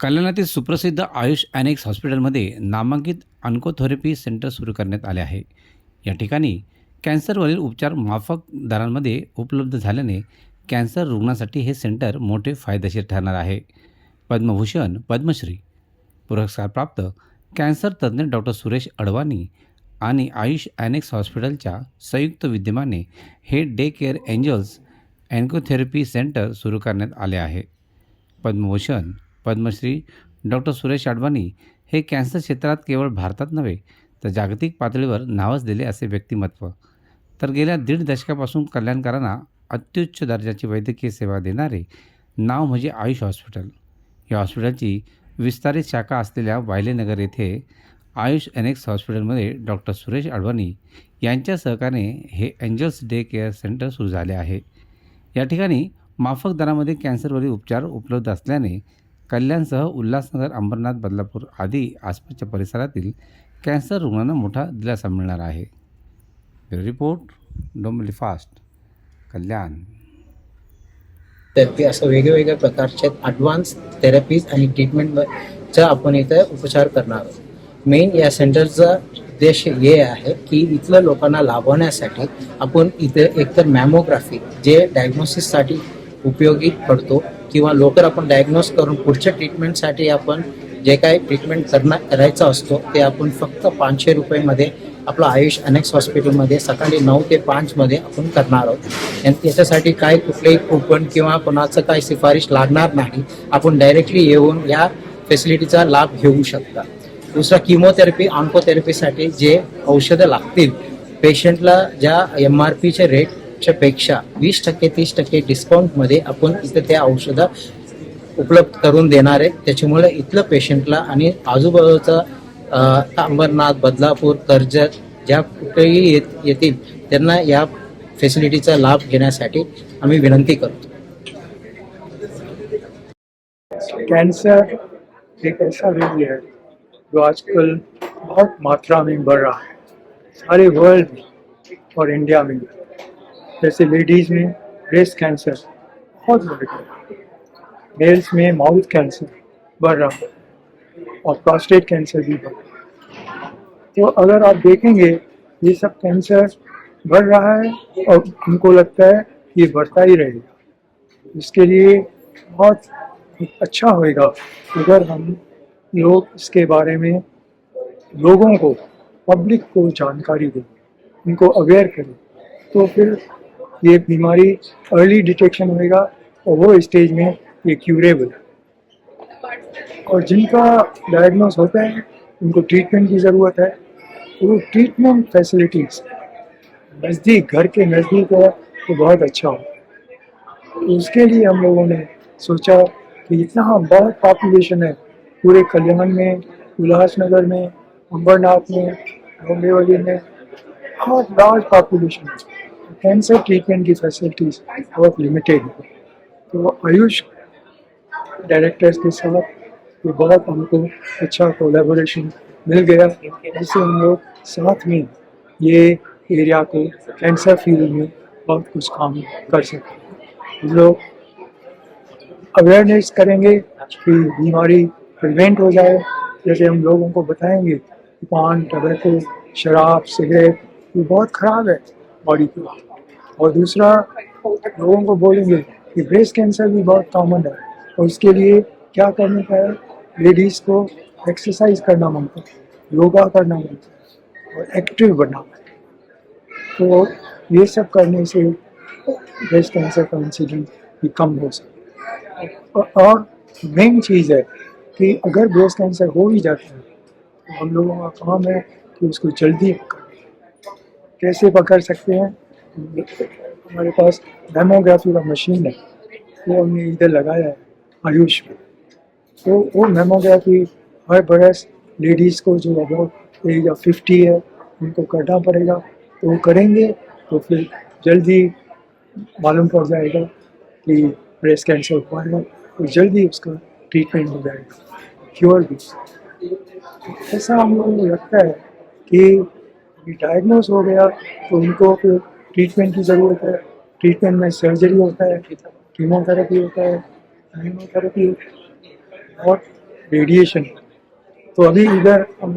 कल्याणातील सुप्रसिद्ध आयुष ॲनेक्स हॉस्पिटलमध्ये नामांकित अन्कोथेरपी सेंटर सुरू करण्यात आले आहे. या ठिकाणी कॅन्सरवरील उपचार माफक दरांमध्ये उपलब्ध झाल्याने कॅन्सर रुग्णासाठी हे सेंटर मोठे फायदेशीर ठरणार आहे. पद्मभूषण पद्मश्री पुरस्कारप्राप्त कॅन्सर तज्ज्ञ डॉक्टर सुरेश अडवाणी आणि आयुष ॲनेक्स हॉस्पिटलच्या संयुक्त विद्यमाने हे day care angels oncotherapy centre सुरू करण्यात आले आहे. पद्मभूषण पद्मश्री डॉक्टर सुरेश अडवाणी हे कॅन्सर क्षेत्रात केवळ भारतात नव्हे तर जागतिक पातळीवर नावाजलेले असे व्यक्तिमत्व. तर गेल्या दीड दशकापासून कल्याणकारांना अत्युच्च दर्जाची वैद्यकीय सेवा देणारे नाव म्हणजे आयुष हॉस्पिटल. या हॉस्पिटलची विस्तारित शाखा असलेल्या वायलेनगर येथे आयुष एनेक्स हॉस्पिटलमध्ये डॉक्टर सुरेश अडवाणी यांच्या सहकार्याने हे एंजल्स डे केअर सेंटर सुरू झाले आहे. या ठिकाणी माफक दरामध्ये कॅन्सरवरील उपचार उपलब्ध असल्याने कल्याणसह उल्हासनगर अंबरनाथ बदलापूर आदी आसपासच्या परिसरातील कॅन्सर रुग्णांना मोठा दिलासा मिळणार आहे. Report Dombivli fast Kalyan. Therapy असं वेगवेगळ्या प्रकारचे ॲडव्हान्स थेरपीज आणि ट्रीटमेंटचा आपण इथं उपचार करणार आहोत. मेन या सेंटरचा उद्देश हे आहे की इथल्या लोकांना लाभवण्यासाठी आपण इथे एकतर मॅमोग्राफी जे डायग्नोसिससाठी उपयोगी पडतो किंवा लवकर आपण डायग्नोस करून पुढच्या ट्रीटमेंटसाठी आपण जे काही ट्रीटमेंट करणार करायचं असतो ते आपण फक्त पाचशे रुपयेमध्ये आपलं आयुष अनेक्स हॉस्पिटलमध्ये सकाळी नऊ ते पाचमध्ये आपण करणार आहोत. आणि त्याच्यासाठी काय कुठलेही कुपन किंवा कोणाचं काही शिफारिश लागणार नाही आपण डायरेक्टली येऊन या फॅसिलिटीचा लाभ घेऊ शकता. दुसरा किमोथेरपी ऑन्कोथेरपीसाठी जे औषधं लागतील पेशंटला ज्या एम आर पीचे रेट च्या पेक्षा वीस टक्के तीस टक्के डिस्काउंटमध्ये आपण इथं त्या औषधं उपलब्ध करून देणार आहे. त्याच्यामुळे इथलं पेशंटला आणि आजूबाजूचा अंबरनाथ बदलापूर कर्जत ज्या कुठेही येत येतील त्यांना या फॅसिलिटीचा लाभ घेण्यासाठी आम्ही विनंती करतो. कैंसर एक ऐसा रोग है जो आजकल बहुत मात्रा में बढ़ रहा है। सारे वर्ल्ड में और इंडिया में भी। जैसे लेडीज़ में ब्रेस्ट कैंसर, बहुत बढ़ गया मेल्स में माउथ कैंसर बढ़ रहा है और प्रोस्टेट कैंसर भी बढ़ रहा है। तो अगर आप देखेंगे, ये सब कैंसर बढ़ रहा है और उनको लगता है ये बढ़ता ही रहेगा। इसके लिए बहुत अच्छा होएगा अगर हम लोग इसके बारे में लोगों को, पब्लिक को जानकारी दें, उनको अवेयर करें। तो फिर ये बीमारी अर्ली डिटेक्शन होएगा और वो स्टेज में ये क्यूरेबल है। और जिनका डायग्नोस होता है, उनको ट्रीटमेंट की ज़रूरत है तो ट्रीटमेंट फैसिलिटीज़ नज़दीक, घर के नज़दीक है तो बहुत अच्छा हो उसके लिए हम लोगों ने सोचा कि इतना बहुत पॉपुलेशन है, पूरे कल्याण में उल्लासनगर में, अंबरनाथ में डोंबिवली में, बहुत लार्ज पॉपुलेशन है। कैंसर ट्रीटमेंट की फैसिलिटीज़ बहुत लिमिटेड है तो आयुष डायरेक्टर्स के साथ ये बहुत हमको अच्छा कोलेबोरेशन मिल गया जिससे हम लोग साथ में ये एरिया को कैंसर फ़ील्ड में बहुत कुछ काम कर सकते हम लोग अवेयरनेस करेंगे कि बीमारी प्रिवेंट हो जाए जैसे हम लोगों को बताएँगे कि पान टबैको शराब सिगरेट ये बहुत ख़राब है बॉडी के लिए और दूसरा, लोगों को बोलेंगे कि ब्रेस्ट कैंसर भी बहुत कॉमन है। और उसके लिए क्या करने का है? लेडीज़ को एक्सरसाइज करना माँगता है, योगा करना माँगता और एक्टिव बनना तो ये सब करने से ब्रेस्ट कैंसर का इंसिडेंट भी कम हो सकता और- और मेन चीज़ है कि अगर ब्रेस्ट कैंसर हो ही जाता है तो हम लोगों का काम है कि उसको जल्दी पकड़ें। कैसे पकड़ सकते हैं? हमारे पास मेमोग्राफी का मशीन है। वो हमने इधर लगाया है, आयुष में। तो वो मेमोग्राफी हर बरस लेडीज़ को जो अबाउट एज ऑफ़ फिफ्टी है, उनको करना पड़ेगा। तो वो करेंगे तो फिर जल्दी मालूम पड़ जाएगा कि ब्रेस्ट कैंसर हुआ है तो जल्दी उसका ट्रीटमेंट हो जाएगा। क्योर भी। ऐसा हम लोगों को लगता है कि डायग्नोस हो गया तो उनको फिर ट्रीटमेंट की ज़रूरत है। ट्रीटमेंट में सर्जरी होता है कीमोथेरेपी होता है इम्यूनोथेरेपी और रेडिएशन तो अभी इधर हम लोग